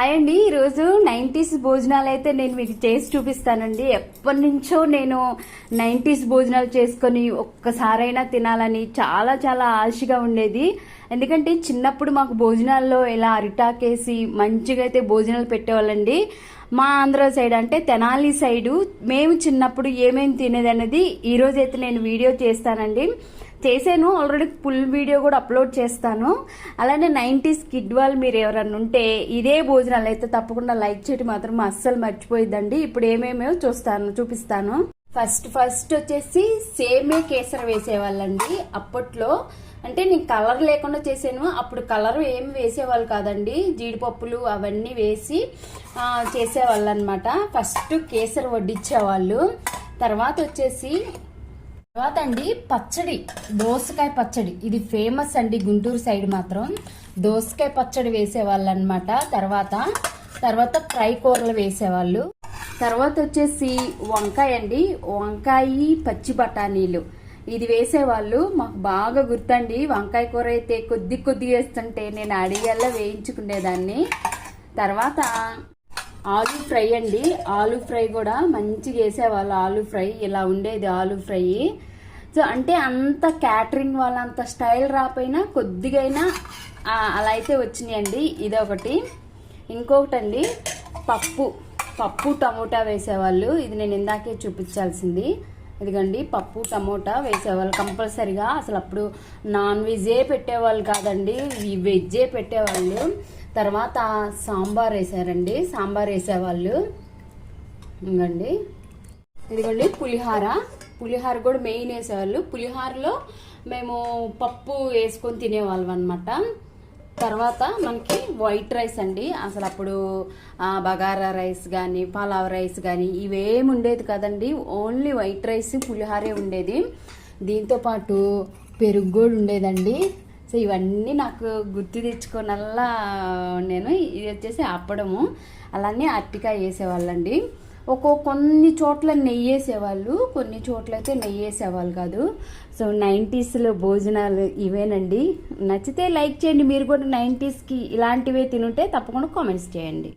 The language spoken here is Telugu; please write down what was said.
హాయ్ అండి. ఈరోజు నైంటీస్ భోజనాలు అయితే నేను మీకు చేసి చూపిస్తానండి. ఎప్పటి నుంచో నేను నైంటీస్ భోజనాలు చేసుకొని ఒక్కసారైనా తినాలని చాలా చాలా ఆశగా ఉండేది. ఎందుకంటే చిన్నప్పుడు మాకు భోజనాల్లో ఇలా అరిటాకేసి మంచిగా అయితే భోజనాలు పెట్టేవాళ్ళండి. మా ఆంధ్ర సైడ్ అంటే తెనాలి సైడు మేము చిన్నప్పుడు ఏమేమి తినేది అనేది ఈరోజైతే నేను వీడియో చేస్తానండి. చేశాను. ఆల్రెడీ ఫుల్ వీడియో కూడా అప్లోడ్ చేస్తాను. అలానే నైంటీస్ కిడ్ వాళ్ళు మీరు ఎవరన్నా ఉంటే ఇదే భోజనాలు అయితే తప్పకుండా లైక్ చేయడం మాత్రం అస్సలు మర్చిపోయిద్దండి. ఇప్పుడు ఏమేమో చూస్తాను చూపిస్తాను. ఫస్ట్ ఫస్ట్ వచ్చేసి సేమే కేసర వేసేవాళ్ళండి. అప్పట్లో అంటే నేను కలర్ లేకుండా చేసాను అప్పుడు కలర్ ఏమి వేసేవాళ్ళు కాదండి. జీడిపప్పులు అవన్నీ వేసి చేసేవాళ్ళు అనమాట ఫస్ట్ కేసర వడ్డించేవాళ్ళు తర్వాత వచ్చేసి తర్వాత అండి పచ్చడి దోసకాయ పచ్చడి. ఇది ఫేమస్ అండి గుంటూరు సైడ్ మాత్రం. దోసకాయ పచ్చడి వేసేవాళ్ళు అనమాట తర్వాత తర్వాత ఫ్రై కూరలు వేసేవాళ్ళు. తర్వాత వచ్చేసి వంకాయ అండి. వంకాయ పచ్చి బఠానీలు. ఇది వేసేవాళ్ళు. మాకు బాగా గుర్తండి. వంకాయ కూర అయితే కొద్ది కొద్ది వేస్తుంటే నేను అడిగల్లా వేయించుకునేదాన్ని. తర్వాత ఆలు ఫ్రై అండి. ఆలు ఫ్రై కూడా మంచిగా వేసేవాళ్ళు. ఆలు ఫ్రై ఇలా ఉండేది ఆలు ఫ్రై. సో అంటే అంత క్యాటరింగ్ వాళ్ళంత స్టైల్ రాపోయినా కొద్దిగైనా అలా అయితే వచ్చినాయండి. ఇదొకటి. ఇంకొకటి అండి పప్పు. పప్పు టమోటా వేసేవాళ్ళు. ఇది నేను ఇందాకే చూపించాల్సింది. ఇదిగండి పప్పు టమోటా వేసేవాళ్ళు. కంపల్సరిగా అసలు అప్పుడు నాన్ వెజే పెట్టేవాళ్ళు కాదండి. వెజ్జే పెట్టేవాళ్ళు. తర్వాత సాంబార్ వేసారండి. సాంబార్ వేసేవాళ్ళు. ఇంకండి ఇదిగోండి పులిహార. పులిహార కూడా మెయిన్ వేసేవాళ్ళు. పులిహారలో మేము పప్పు వేసుకొని తినేవాళ్ళం అనమాట తర్వాత మనకి వైట్ రైస్ అండి. అసలు అప్పుడు బగారా రైస్ కానీ పలావ్ రైస్ కానీ ఇవేమి ఉండేది కదండి. ఓన్లీ వైట్ రైస్ పులిహారే ఉండేది. దీంతో పాటు పెరుగు కూడా ఉండేదండి. సో ఇవన్నీ నాకు గుర్తు తెచ్చుకోనల్లా నేను ఇది వచ్చేసి అప్పడము అలానే అట్టికాయ వేసేవాళ్ళండి. ఒక్కో కొన్ని చోట్ల నెయ్యి వేసేవాళ్ళు కొన్ని చోట్ల అయితే నెయ్యి వేసేవాళ్ళు కాదు. సో నైంటీస్లో భోజనాలు ఇవేనండి. నచ్చితే లైక్ చేయండి. మీరు కూడా నైంటీస్కి ఇలాంటివే తినుంటే తప్పకుండా కామెంట్స్ చేయండి.